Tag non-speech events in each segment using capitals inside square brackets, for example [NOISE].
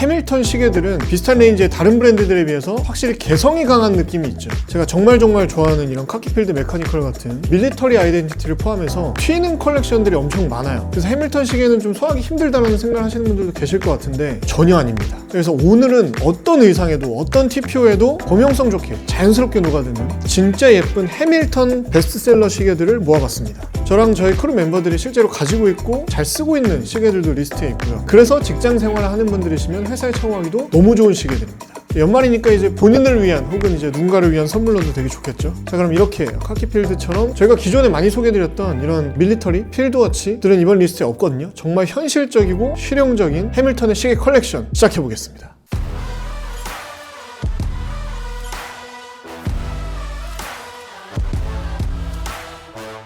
해밀턴 시계들은 비슷한 레인지의 다른 브랜드들에 비해서 확실히 개성이 강한 느낌이 있죠. 제가 정말 정말 좋아하는 이런 카키필드 메카니컬 같은 밀리터리 아이덴티티를 포함해서 튀는 컬렉션들이 엄청 많아요. 그래서 해밀턴 시계는 좀 소화하기 힘들다는 생각을 하시는 분들도 계실 것 같은데 전혀 아닙니다. 그래서 오늘은 어떤 의상에도 어떤 TPO에도 범용성 좋게 자연스럽게 녹아드는 진짜 예쁜 해밀턴 베스트셀러 시계들을 모아봤습니다. 저랑 저희 크루 멤버들이 실제로 가지고 있고 잘 쓰고 있는 시계들도 리스트에 있고요. 그래서 직장 생활을 하는 분들이시면 회사에 착용하기도 너무 좋은 시계들입니다. 연말이니까 이제 본인을 위한 혹은 이제 누군가를 위한 선물로도 되게 좋겠죠. 자 그럼 이렇게 카키필드처럼 저희가 기존에 많이 소개드렸던 이런 밀리터리 필드워치들은 이번 리스트에 없거든요. 정말 현실적이고 실용적인 해밀턴의 시계 컬렉션 시작해 보겠습니다.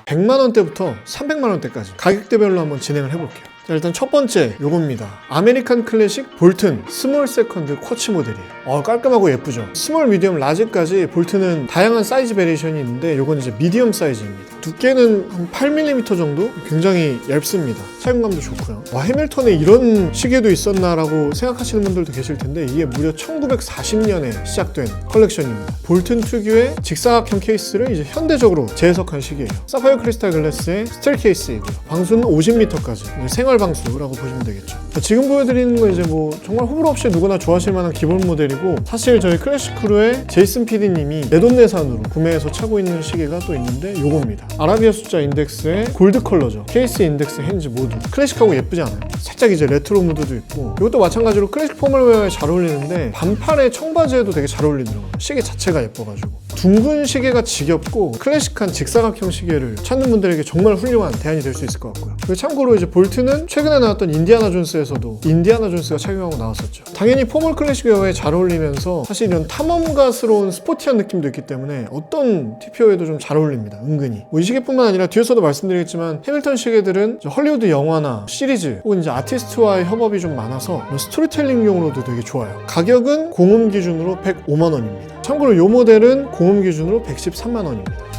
100만 원대부터 300만 원대까지 가격대별로 한번 진행을 해볼게요. 자, 일단 첫 번째 요겁니다. 아메리칸 클래식 볼튼 스몰 세컨드 쿼츠 모델이에요. 어, 깔끔하고 예쁘죠. 스몰, 미디엄, 라지까지 볼트는 다양한 사이즈 베리에이션이 있는데 요건 이제 미디엄 사이즈입니다. 두께는 한 8mm 정도? 굉장히 얇습니다. 사용감도 좋고요. 와, 해밀턴에 이런 시계도 있었나라고 생각하시는 분들도 계실 텐데 이게 무려 1940년에 시작된 컬렉션입니다. 볼튼 특유의 직사각형 케이스를 이제 현대적으로 재해석한 시계예요. 사파이어 크리스탈 글래스의 스틸 케이스이고요. 방수는 50m까지 생활 방수라고 보시면 되겠죠. 자, 지금 보여드리는 건 이제 뭐 정말 호불호 없이 누구나 좋아하실 만한 기본 모델이고 사실 저희 클래식 크루의 제이슨 PD님이 내돈내산으로 구매해서 차고 있는 시계가 또 있는데 요겁니다. 아라비아 숫자 인덱스의 골드 컬러죠. 케이스 인덱스 핸즈 모두 클래식하고 예쁘지 않아요? 살짝 이제 레트로 무드도 있고 이것도 마찬가지로 클래식 포멀웨어에 잘 어울리는데 반팔의 청바지에도 되게 잘 어울리더라고요. 시계 자체가 예뻐가지고 둥근 시계가 지겹고 클래식한 직사각형 시계를 찾는 분들에게 정말 훌륭한 대안이 될 수 있을 것 같고요. 그리고 참고로 이제 볼트는 최근에 나왔던 인디아나 존스에서도 인디아나 존스가 착용하고 나왔었죠. 당연히 포멀 클래식 웨어에 잘 어울리면서 사실 이런 탐험가스러운 스포티한 느낌도 있기 때문에 어떤 TPO에도 좀 잘 어울립니다. 은근히. 뭐이 시계뿐만 아니라 뒤에서도 말씀드리겠지만 해밀턴 시계들은 헐리우드 영화나 시리즈 혹은 이제 아티스트와의 협업이 좀 많아서 뭐 스토리텔링용으로도 되게 좋아요. 가격은 공음 기준으로 105만 원입니다. 참고로 이 모델은 공음 기준으로 113만 원입니다.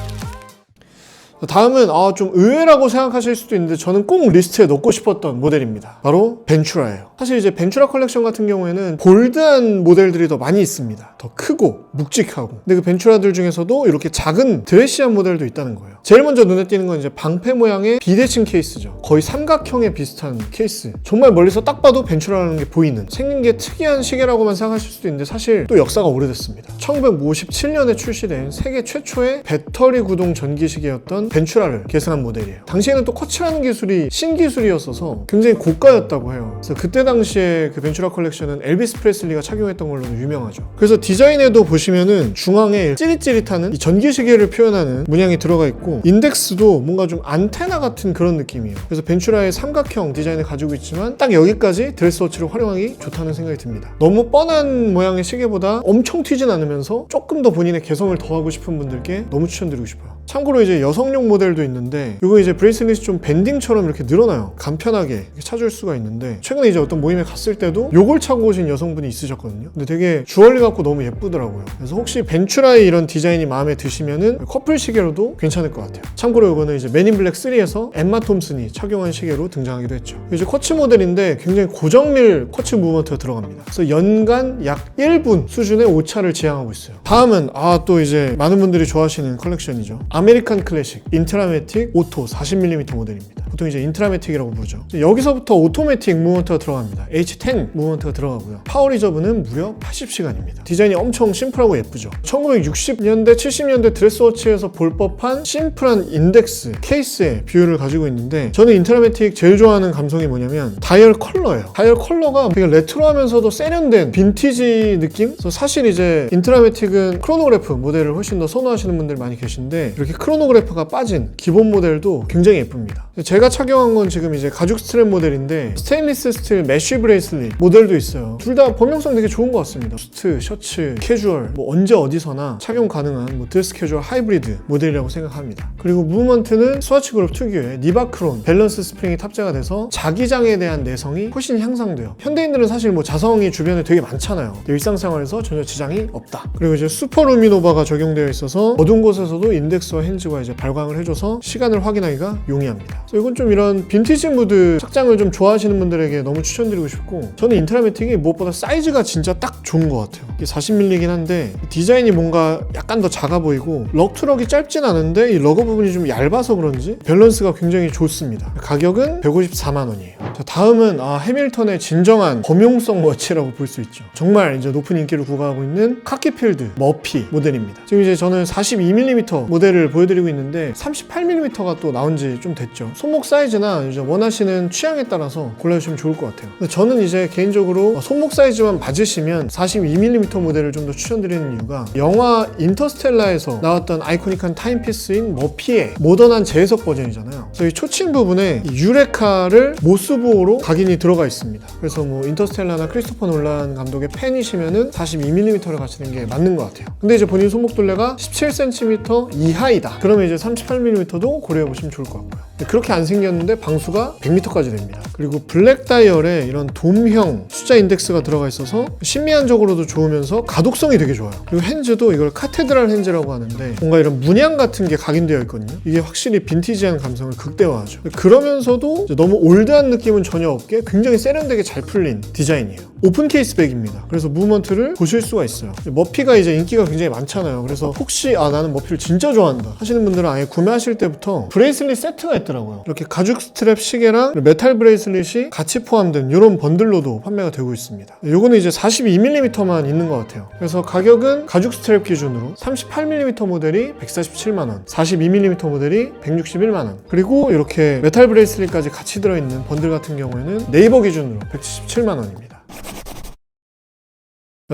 다음은 아, 좀 의외라고 생각하실 수도 있는데 저는 꼭 리스트에 넣고 싶었던 모델입니다. 바로 벤츄라예요. 사실 이제 벤츄라 컬렉션 같은 경우에는 볼드한 모델들이 더 많이 있습니다. 더 크고 묵직하고. 근데 그 벤츄라들 중에서도 이렇게 작은 드레시한 모델도 있다는 거예요. 제일 먼저 눈에 띄는 건 이제 방패 모양의 비대칭 케이스죠. 거의 삼각형에 비슷한 케이스. 정말 멀리서 딱 봐도 벤츄라라는 게 보이는 생긴 게 특이한 시계라고만 생각하실 수도 있는데 사실 또 역사가 오래됐습니다. 1957년에 출시된 세계 최초의 배터리 구동 전기 시계였던 벤츄라를 계승한 모델이에요. 당시에는 또 커츠라는 기술이 신기술이었어서 굉장히 고가였다고 해요. 그래서 그때 당시에 그 벤츄라 컬렉션은 엘비스 프레슬리가 착용했던 걸로 유명하죠. 그래서 디자인에도 보시면은 중앙에 찌릿찌릿하는 이 전기 시계를 표현하는 문양이 들어가 있고 인덱스도 뭔가 좀 안테나 같은 그런 느낌이에요. 그래서 벤츄라의 삼각형 디자인을 가지고 있지만 딱 여기까지 드레스워치를 활용하기 좋다는 생각이 듭니다. 너무 뻔한 모양의 시계보다 엄청 튀진 않으면서 조금 더 본인의 개성을 더하고 싶은 분들께 너무 추천드리고 싶어요. 참고로 이제 여성용 모델도 있는데 이거 이제 브레이슬릿이 좀 밴딩처럼 이렇게 늘어나요. 간편하게 이렇게 찾을 수가 있는데 최근에 이제 어떤 모임에 갔을 때도 요걸 차고 오신 여성분이 있으셨거든요. 근데 되게 주얼리 같고 너무 예쁘더라고요. 그래서 혹시 벤츄라의 이런 디자인이 마음에 드시면은 커플 시계로도 괜찮을 것 같아요. 참고로 이거는 이제 맨인 블랙 3에서 엠마 톰슨이 착용한 시계로 등장하기도 했죠. 이제 쿼츠 모델인데 굉장히 고정밀 쿼츠 무브먼트가 들어갑니다. 그래서 연간 약 1분 수준의 오차를 지향하고 있어요. 다음은 아 또 이제 많은 분들이 좋아하시는 컬렉션이죠. 아메리칸 클래식 인트라매틱 오토 40mm 모델입니다. 보통 이제 인트라매틱이라고 부르죠. 여기서부터 오토매틱 무브먼트가 들어갑니다. H10 무브먼트가 들어가고요. 파워 리저브는 무려 80시간입니다. 디자인이 엄청 심플하고 예쁘죠. 1960년대, 70년대 드레스워치에서 볼 법한 심플한 인덱스 케이스의 비율을 가지고 있는데 저는 인트라매틱 제일 좋아하는 감성이 뭐냐면 다이얼 컬러예요. 다이얼 컬러가 되게 레트로하면서도 세련된 빈티지 느낌? 사실 이제 인트라매틱은 크로노그래프 모델을 훨씬 더 선호하시는 분들 많이 계신데 이렇게 크로노그래프가 빠진 기본 모델도 굉장히 예쁩니다. 제가 착용한 건 지금 이제 가죽 스트랩 모델인데 스테인리스 스틸 메쉬 브레이슬릿 모델도 있어요. 둘 다 범용성 되게 좋은 것 같습니다. 수트, 셔츠, 캐주얼 뭐 언제 어디서나 착용 가능한 뭐 드레스 캐주얼 하이브리드 모델이라고 생각합니다. 그리고 무브먼트는 스와치 그룹 특유의 니바크론 밸런스 스프링이 탑재가 돼서 자기장에 대한 내성이 훨씬 향상돼요. 현대인들은 사실 뭐 자성이 주변에 되게 많잖아요. 일상생활에서 전혀 지장이 없다. 그리고 이제 슈퍼 루미노바가 적용되어 있어서 어두운 곳에서도 인덱스 섹서 핸즈가 이제 발광을 해줘서 시간을 확인하기가 용이합니다. 이건 좀 이런 빈티지 무드 착장을 좀 좋아하시는 분들에게 너무 추천드리고 싶고 저는 인트라매틱이 무엇보다 사이즈가 진짜 딱 좋은 것 같아요. 이게 40mm이긴 한데 디자인이 뭔가 약간 더 작아 보이고 럭트럭이 짧진 않은데 이 러거 부분이 좀 얇아서 그런지 밸런스가 굉장히 좋습니다. 가격은 154만 원이에요. 자, 다음은 아, 해밀턴의 진정한 범용성 워치라고 볼 수 있죠. 정말 이제 높은 인기를 구가하고 있는 카키필드 머피 모델입니다. 지금 이제 저는 42mm 모델을 보여드리고 있는데 38mm가 또 나온 지 좀 됐죠. 손목 사이즈나 이제 원하시는 취향에 따라서 골라주시면 좋을 것 같아요. 저는 이제 개인적으로 손목 사이즈만 맞으시면 42mm 모델을 좀 더 추천드리는 이유가 영화 인터스텔라에서 나왔던 아이코닉한 타임피스인 머피의 모던한 재해석 버전이잖아요. 그래서 이 초침 부분에 이 유레카를 모스부호로 각인이 들어가 있습니다. 그래서 뭐 인터스텔라나 크리스토퍼 놀란 감독의 팬이시면은 42mm를 가시는 게 맞는 것 같아요. 근데 이제 본인 손목 둘레가 17cm 이하 이다. 그러면 이제 38mm도 고려해 보시면 좋을 것 같고요. 그렇게 안 생겼는데 방수가 100m까지 됩니다. 그리고 블랙 다이얼에 이런 돔형 숫자 인덱스가 들어가 있어서 심미안적으로도 좋으면서 가독성이 되게 좋아요. 그리고 핸즈도 이걸 카테드랄 핸즈라고 하는데 뭔가 이런 문양 같은 게 각인되어 있거든요. 이게 확실히 빈티지한 감성을 극대화하죠. 그러면서도 너무 올드한 느낌은 전혀 없게 굉장히 세련되게 잘 풀린 디자인이에요. 오픈 케이스 백입니다. 그래서 무브먼트를 보실 수가 있어요. 머피가 이제 인기가 굉장히 많잖아요. 그래서 혹시 아 나는 머피를 진짜 좋아한다 하시는 분들은 아예 구매하실 때부터 브레이슬릿 세트가 있더라고요. 이렇게 가죽 스트랩 시계랑 메탈 브레이슬릿이 같이 포함된 이런 번들로도 판매가 되고 있습니다. 요거는 이제 42mm만 있는 것 같아요. 그래서 가격은 가죽 스트랩 기준으로 38mm 모델이 147만 원, 42mm 모델이 161만 원, 그리고 이렇게 메탈 브레이슬릿까지 같이 들어있는 번들 같은 경우에는 네이버 기준으로 177만 원입니다.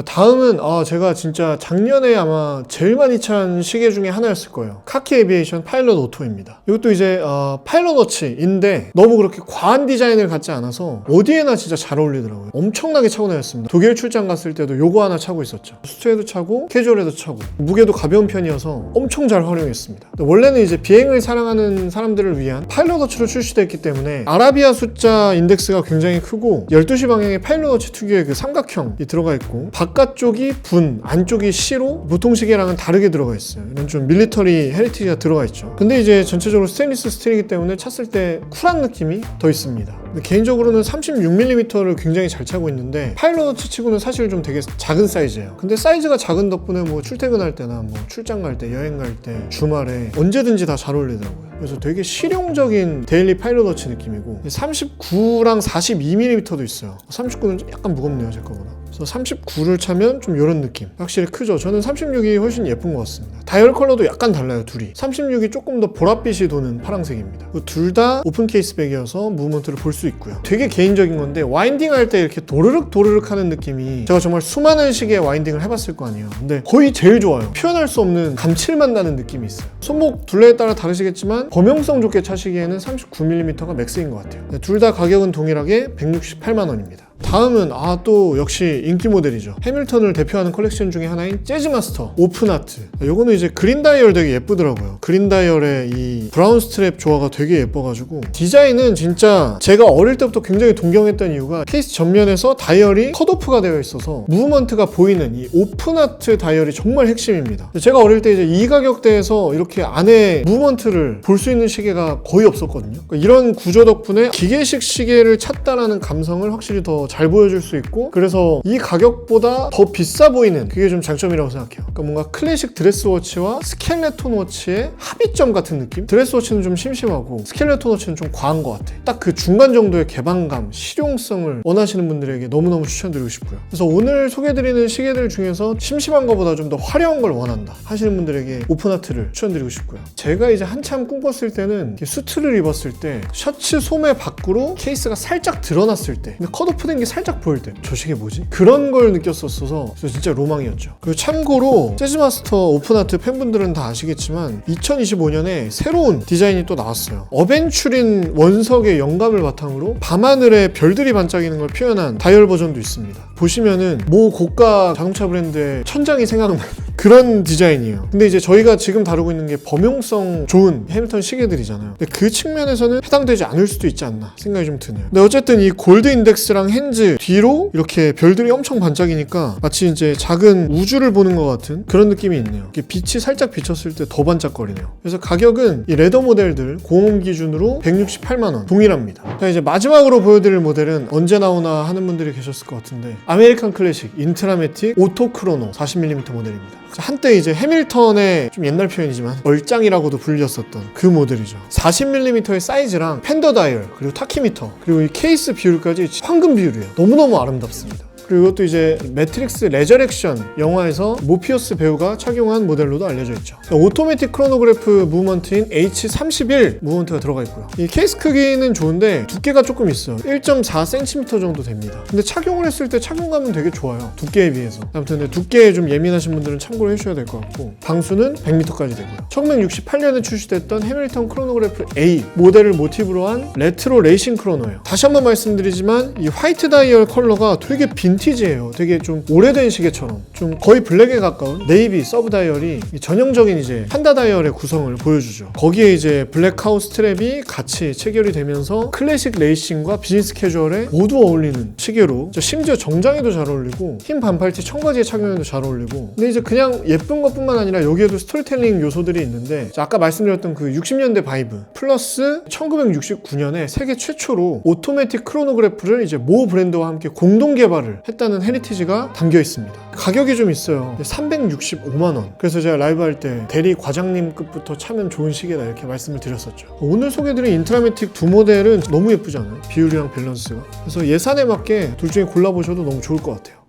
다음은 아 제가 진짜 작년에 아마 제일 많이 찬 시계 중에 하나였을 거예요. 카키 에비에이션 파일럿 오토입니다. 이것도 이제 어, 파일럿 워치인데 너무 그렇게 과한 디자인을 갖지 않아서 어디에나 진짜 잘 어울리더라고요. 엄청나게 차고 다녔습니다. 독일 출장 갔을 때도 요거 하나 차고 있었죠. 수트에도 차고 캐주얼에도 차고 무게도 가벼운 편이어서 엄청 잘 활용했습니다. 원래는 이제 비행을 사랑하는 사람들을 위한 파일럿 워치로 출시됐기 때문에 아라비아 숫자 인덱스가 굉장히 크고 12시 방향에 파일럿 워치 특유의 그 삼각형이 들어가 있고 바깥쪽이 분, 안쪽이 C로 보통 시계랑은 다르게 들어가 있어요. 이런 좀 밀리터리 헤리티지가 들어가 있죠. 근데 이제 전체적으로 스테인리스 스틸이기 때문에 찼을 때 쿨한 느낌이 더 있습니다. 개인적으로는 36mm를 굉장히 잘 차고 있는데 파일럿 치고는 사실 좀 되게 작은 사이즈예요. 근데 사이즈가 작은 덕분에 뭐 출퇴근할 때나 뭐 출장 갈 때, 여행 갈 때, 주말에 언제든지 다 잘 어울리더라고요. 그래서 되게 실용적인 데일리 파일럿 워치 느낌이고 39랑 42mm도 있어요. 39는 좀 약간 무겁네요, 제 거보다. 그래서 39를 차면 좀 이런 느낌. 확실히 크죠. 저는 36이 훨씬 예쁜 것 같습니다. 다이얼 컬러도 약간 달라요, 둘이. 36이 조금 더 보랏빛이 도는 파란색입니다. 둘 다 오픈 케이스 백이어서 무브먼트를 볼 수 있고요. 되게 개인적인 건데 와인딩 할 때 이렇게 도르륵 도르륵 하는 느낌이 제가 정말 수많은 시계 와인딩을 해봤을 거 아니에요. 근데 거의 제일 좋아요. 표현할 수 없는 감칠맛 나는 느낌이 있어요. 손목 둘레에 따라 다르시겠지만 범용성 좋게 차시기에는 39mm가 맥스인 것 같아요. 둘 다 가격은 동일하게 168만 원입니다. 다음은 아 또 역시 인기 모델이죠. 해밀턴을 대표하는 컬렉션 중에 하나인 재즈마스터 오픈 아트. 요거는 이제 그린 다이얼 되게 예쁘더라고요. 그린 다이얼의 이 브라운 스트랩 조화가 되게 예뻐가지고 디자인은 진짜 제가 어릴 때부터 굉장히 동경했던 이유가 케이스 전면에서 다이얼이 컷오프가 되어 있어서 무브먼트가 보이는 이 오픈 아트 다이얼이 정말 핵심입니다. 제가 어릴 때 이제 이 가격대에서 이렇게 안에 무브먼트를 볼 수 있는 시계가 거의 없었거든요. 그러니까 이런 구조 덕분에 기계식 시계를 찾다라는 감성을 확실히 더잘 보여줄 수 있고 그래서 이 가격보다 더 비싸 보이는 그게 좀 장점이라고 생각해요. 그러니까 뭔가 클래식 드레스 워치와 스켈레톤 워치의 합의점 같은 느낌? 드레스 워치는 좀 심심하고 스켈레톤 워치는 좀 과한 것 같아. 딱 그 중간 정도의 개방감, 실용성을 원하시는 분들에게 너무너무 추천드리고 싶고요. 그래서 오늘 소개해드리는 시계들 중에서 심심한 것보다 좀 더 화려한 걸 원한다 하시는 분들에게 오픈아트를 추천드리고 싶고요. 제가 이제 한참 꿈꿨을 때는 수트를 입었을 때 셔츠 소매 밖으로 케이스가 살짝 드러났을 때 근데 컷오프된 게 살짝 보일 때 저 시계 뭐지? 그런 걸 느꼈었어서 진짜 로망이었죠. 그리고 참고로 재즈마스터 오픈아트 팬분들은 다 아시겠지만 2025년에 새로운 디자인이 또 나왔어요. 어벤츄린 원석의 영감을 바탕으로 밤하늘에 별들이 반짝이는 걸 표현한 다이얼 버전도 있습니다. 보시면은 모 고가 자동차 브랜드의 천장이 생각나는 [LAUGHS] 그런 디자인이에요. 근데 이제 저희가 지금 다루고 있는 게 범용성 좋은 해밀턴 시계들이잖아요. 근데 그 측면에서는 해당되지 않을 수도 있지 않나 생각이 좀 드네요. 근데 어쨌든 이 골드 인덱스랑 핸즈 뒤로 이렇게 별들이 엄청 반짝이니까 마치 이제 작은 우주를 보는 것 같은 그런 느낌이 있네요. 빛이 살짝 비쳤을 때 더 반짝거리네요. 그래서 가격은 이 레더 모델들 고음 기준으로 168만 원 동일합니다. 자 이제 마지막으로 보여드릴 모델은 언제 나오나 하는 분들이 계셨을 것 같은데 아메리칸 클래식 인트라매틱 오토 크로노 40mm 모델입니다. 자, 한때 이제 해밀턴의 좀 옛날 표현이지만 얼짱이라고도 불렸었던 그 모델이죠. 40mm의 사이즈랑 팬더 다이얼 그리고 타키미터 그리고 이 케이스 비율까지 황금 비율 이에요. 너무너무 아름답습니다. 그리고 이것도 이제 매트릭스 레저렉션 영화에서 모피어스 배우가 착용한 모델로도 알려져 있죠. 오토매틱 크로노그래프 무브먼트인 H31 무브먼트가 들어가 있고요. 이 케이스 크기는 좋은데 두께가 조금 있어요. 1.4cm 정도 됩니다. 근데 착용을 했을 때 착용감은 되게 좋아요. 두께에 비해서. 아무튼 근데 두께에 좀 예민하신 분들은 참고를 해주셔야 될 것 같고 방수는 100m까지 되고요. 1968년에 출시됐던 해밀턴 크로노그래프 A 모델을 모티브로 한 레트로 레이싱 크로노예요. 다시 한번 말씀드리지만 이 화이트 다이얼 컬러가 되게 빈 티지예요. 되게 좀 오래된 시계처럼 좀 거의 블랙에 가까운 네이비 서브 다이얼이 이 전형적인 이제 판다 다이얼의 구성을 보여주죠. 거기에 이제 블랙하우 스 트랩이 같이 체결이 되면서 클래식 레이싱과 비즈니스 캐주얼에 모두 어울리는 시계로 저 심지어 정장에도 잘 어울리고 흰 반팔티 청바지에 착용해도 잘 어울리고 근데 이제 그냥 예쁜 것뿐만 아니라 여기에도 스토리텔링 요소들이 있는데 자, 아까 말씀드렸던 그 60년대 바이브 플러스 1969년에 세계 최초로 오토매틱 크로노그래프를 이제 모 브랜드와 함께 공동 개발을 했다는 헤리티지가 담겨 있습니다. 가격이 좀 있어요. 365만 원. 그래서 제가 라이브 할 때 대리 과장님급부터 차면 좋은 시계다 이렇게 말씀을 드렸었죠. 오늘 소개드린 인트라매틱 두 모델은 너무 예쁘지 않아요? 비율이랑 밸런스가. 그래서 예산에 맞게 둘 중에 골라보셔도 너무 좋을 것 같아요.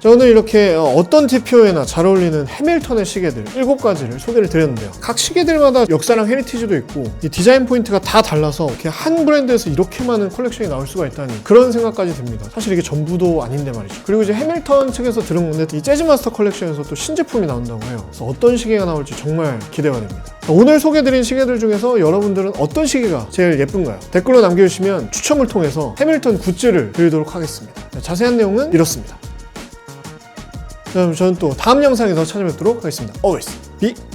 자 오늘 이렇게 어, 어떤 TPO에나 잘 어울리는 해밀턴의 시계들 7가지를 소개를 드렸는데요. 각 시계들마다 역사랑 헤리티지도 있고 이 디자인 포인트가 다 달라서 이렇게 한 브랜드에서 이렇게 많은 컬렉션이 나올 수가 있다니 그런 생각까지 듭니다. 사실 이게 전부도 아닌데 말이죠. 그리고 이제 해밀턴 측에서 들은 건데 이 재즈마스터 컬렉션에서 또 신제품이 나온다고 해요. 그래서 어떤 시계가 나올지 정말 기대가 됩니다. 자, 오늘 소개드린 시계들 중에서 여러분들은 어떤 시계가 제일 예쁜가요? 댓글로 남겨주시면 추첨을 통해서 해밀턴 굿즈를 드리도록 하겠습니다. 자, 자세한 내용은 이렇습니다 그럼 저는 또 다음 영상에서 찾아뵙도록 하겠습니다. Always be.